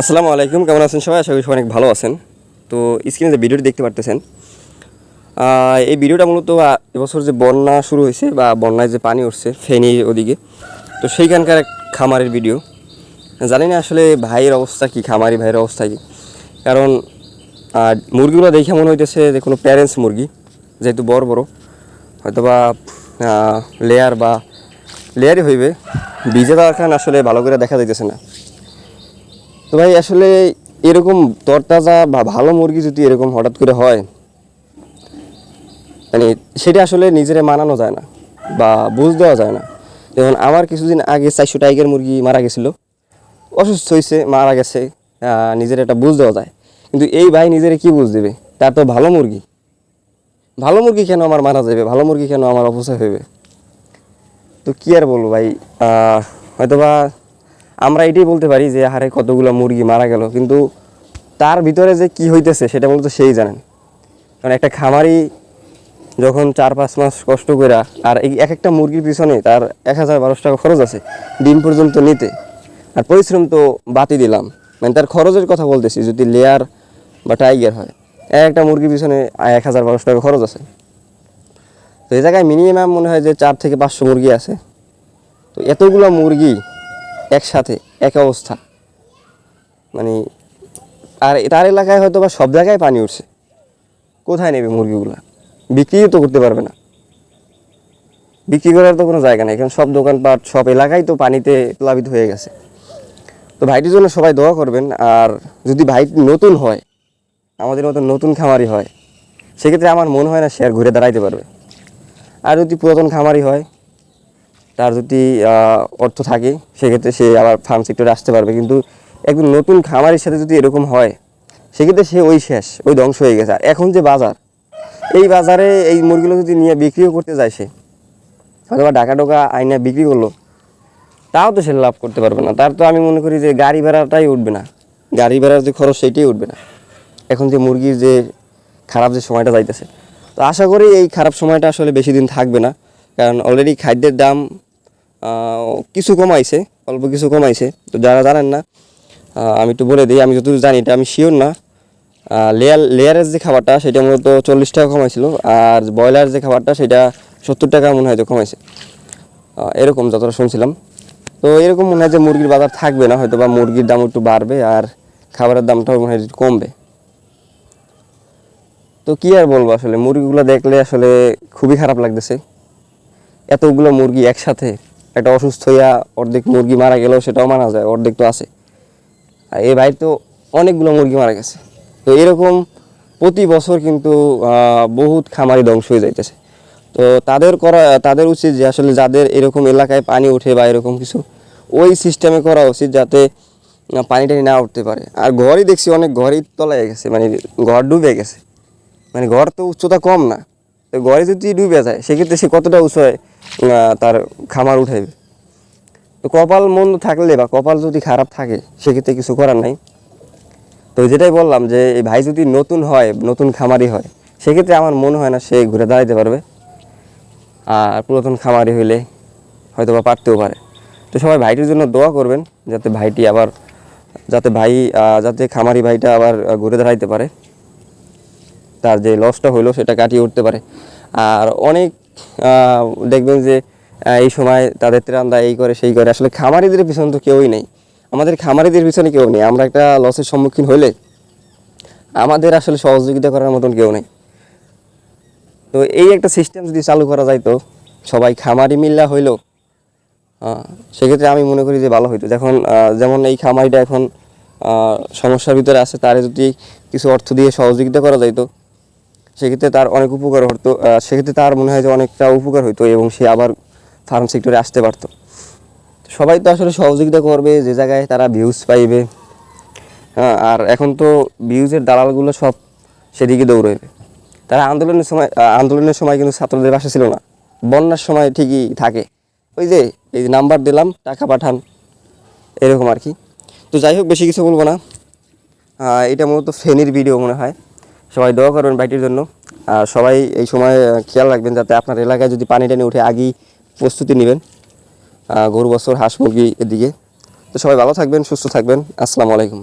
আসসালামু আলাইকুম, কেমন আছেন সবাই? আশা করি সবাই অনেক ভালো আছেন। তো স্ক্রিনে যে ভিডিওটি দেখতে পারতেছেন এই ভিডিওটা মূলত এবছর যে বন্যা শুরু হয়েছে বা বন্যায় যে পানি উঠছে, ফেনী ওদিকে, তো সেইখানকার এক খামারের ভিডিও জানি না আসলে ভাইয়ের অবস্থা কি, খামারি ভাইয়ের অবস্থা কি? কারণ মুরগিগুলো দেখে মনে হইতেছে যে কোনো প্যারেন্টস মুরগি, যেহেতু বড় বড় হয়তো বা লেয়ার বা লেয়ারই হইবে। বীজে দেওয়ার কারণে আসলে ভালো করে দেখা যাইতেছে না। তো ভাই, আসলে এরকম তরতাজা বা ভালো মুরগি যদি এরকম হঠাৎ করে হয় মানে সেটা আসলে নিজেরে মানানো যায় না বা বুঝ দেওয়া যায় না। যেমন আমার কিছুদিন আগে চারশো টাইগার মুরগি মারা গেছিল, অসুস্থ হয়েছে মারা গেছে নিজের একটা বুঝ দেওয়া যায়। কিন্তু এই ভাই নিজেরে কি বুঝ দেবে? তার তো ভালো মুরগি। ভালো মুরগি কেন আমার মারা যাবে ভালো মুরগি কেন আমার অপচয় হইবে? তো কি আর বলব ভাই হয়তোবা আমরা এটাই বলতে পারি যে হারে কতগুলো মুরগি মারা গেল। কিন্তু তার ভিতরে যে কি হইতেছে, সেটা মূলত সেই জানেন। কারণ একটা খামারি যখন চার পাঁচ মাস কষ্ট করে আর এই এক একটা মুরগির পিছনে তার এক হাজার বারোশো টাকা খরচ আছে, ডিম পর্যন্ত নিতে। আর পরিশ্রম তো বাতি দিলাম। মানে তার খরচের কথা বলতেছি, যদি লেয়ার বা টাইগার হয়, এক একটা মুরগির পিছনে এক হাজার বারোশো টাকা খরচ আছে। তো এই জায়গায় মিনিমাম মনে হয় যে চার থেকে পাঁচশো মুরগি আছে। তো এতগুলো মুরগি একসাথে, এক অবস্থা। মানে আর তার এলাকায় হয়তো বা সব জায়গায় পানি উঠছে। কোথায় নেবে মুরগিগুলা? বিক্রিও তো করতে পারবে না। বিক্রি করার তো কোনো জায়গা নেই। কারণ সব দোকানপাট, সব এলাকায় তো পানিতে প্লাবিত হয়ে গেছে। তো ভাইটির জন্য সবাই দোয়া করবেন। আর যদি ভাই নতুন হয়, আমাদের মতো নতুন খামারি হয়, সেক্ষেত্রে আমার মনে হয় না আর ঘুরে দাঁড়াইতে পারবে। আর যদি পুরাতন খামারি হয় তার যদি অর্থ থাকে, সেক্ষেত্রে সে আবার ফার্ম সেক্টরে আসতে পারবে। কিন্তু একজন নতুন খামারের সাথে যদি এরকম হয়, সেক্ষেত্রে সে ওই শেষ, ওই ধ্বংস হয়ে গেছে। আর এখন যে বাজার, এই বাজারে এই মুরগিগুলো যদি নিয়ে বিক্রিও করতে যায় সে অথবা ডাকা ডোকা আইনা বিক্রি করল, তাও তো সে লাভ করতে পারবে না। তার তো আমি মনে করি যে গাড়ি ভাড়াটাই উঠবে না। গাড়ি ভাড়ার যে খরচ সেইটাই উঠবে না। এখন যে মুরগির যে খারাপ যে সময়টা যাইতেছে, তো আশা করি এই খারাপ সময়টা আসলে বেশি দিন থাকবে না। কারণ অলরেডি খাদ্যের দাম কিছু কমাইছে, অল্প কিছু কমাইছে। তো যারা জানেন না আমি একটু বলে দিই, আমি যতদূর জানি এটা আমি শিওর না। লেয়ার লেয়ারের যে খাবারটা, সেটা মূলত চল্লিশ টাকা কমাইছিল, আর ব্রয়লার যে খাবারটা, সেটা সত্তর টাকা মনে হয় যে কমাইছে। এরকম যতটা শুনছিলাম। তো এরকম মনে হয় যে মুরগির বাজার থাকবে না হয়তো বা মুরগির দাম একটু বাড়বে, আর খাবারের দামটাও মনে হয় কমবে। তো কী আর বলব আসলে, মুরগিগুলো দেখলে আসলে খুবই খারাপ লাগতেছে। এতগুলো মুরগি একসাথে একটা অসুস্থ হইয়া অর্ধেক মুরগি মারা গেলেও সেটাও মানা যায়, অর্ধেক তো আছে। আর এই ভাই তো অনেকগুলো মুরগি মারা গেছে। তো এরকম প্রতি বছর কিন্তু বহুত খামারি ধ্বংস হয়ে যাইতেছে। তো তাদের করা, তাদের উচিত যে আসলে যাদের এরকম এলাকায় পানি ওঠে বা এরকম কিছু, ওই সিস্টেমে করা উচিত যাতে পানি টানি না উঠতে পারে। আর ঘরই দেখছি অনেক ঘরই তলায় গেছে মানে ঘর ডুবে গেছে। মানে ঘর তো উচ্চতা কম না। তো ঘরে যদি ডুবে যায় সেক্ষেত্রে সে কতটা আহ, তার খামার উঠাইবে। তো কপাল মন্দ থাকলে বা কপাল যদি খারাপ থাকে সেক্ষেত্রে কিছু করার নাই। তো যেটাই বললাম যে এই ভাই যদি নতুন হয় নতুন খামারি হয় সেক্ষেত্রে আমার মনে হয় না সে ঘুরে দাঁড়াইতে পারবে। আর পুরাতন খামারি হইলে হয়তো বা পারতেও পারে। তো সবাই ভাইটির জন্য দোয়া করবেন যাতে ভাইটি আবার যাতে ভাই যাতে খামারি ভাইটা আবার ঘুরে দাঁড়াইতে পারে। তার যে লসটা হইল সেটা কাটিয়ে উঠতে পারে। আর অনেক দেখবেন যে এই সময় তাদের ত্রান্দা এই করে, সেই করে। আসলে খামারিদের পিছনে তো কেউই নেই। আমাদের খামারিদের পিছনে কেউ নেই। আমরা একটা লসের সম্মুখীন হইলে আমাদের আসলে সহযোগিতা করার মতন কেউ নেই। তো এই একটা সিস্টেম যদি চালু করা যায় তো, সবাই খামারি মিল্লা হইল সেক্ষেত্রে আমি মনে করি যে ভালো হইতো। যখন যেমন এই খামারিটা এখন সমস্যার ভিতরে আছে, তারে যদি কিছু অর্থ দিয়ে সহযোগিতা করা যাইতো সেক্ষেত্রে তার অনেক উপকার হতো সেক্ষেত্রে তার মনে হয় যে অনেকটা উপকার হইতো এবং সে আবার ফার্ম সেক্টরে আসতে পারতো। সবাই তো আসলে সহযোগিতা করবে, যে জায়গায় তারা ভিউজ পাইবে। হ্যাঁ আর এখন তো ভিউজের দালালগুলো সব সেদিকে দৌড়বে তারা আন্দোলনের সময় আন্দোলনের সময় কিন্তু ছাত্রদের বাসা ছিল না। বন্যার সময় ঠিকই থাকে। ওই যে, এই নাম্বার দিলাম, টাকা পাঠান, এরকম আর কি। তো যাই হোক, বেশি কিছু বলব না। এটা মূলত ফেনির ভিডিও মনে হয়। সবাই দোয়া করবেন বাইটির জন্য। আর সবাই এই সময় খেয়াল রাখবেন যাতে আপনার এলাকায় যদি পানি টানি উঠে আগেই প্রস্তুতি নেবেন। গরু, বছর, হাঁস, মুরগি এদিকে। তো সবাই ভালো থাকবেন, সুস্থ থাকবেন। আসসালামু আলাইকুম।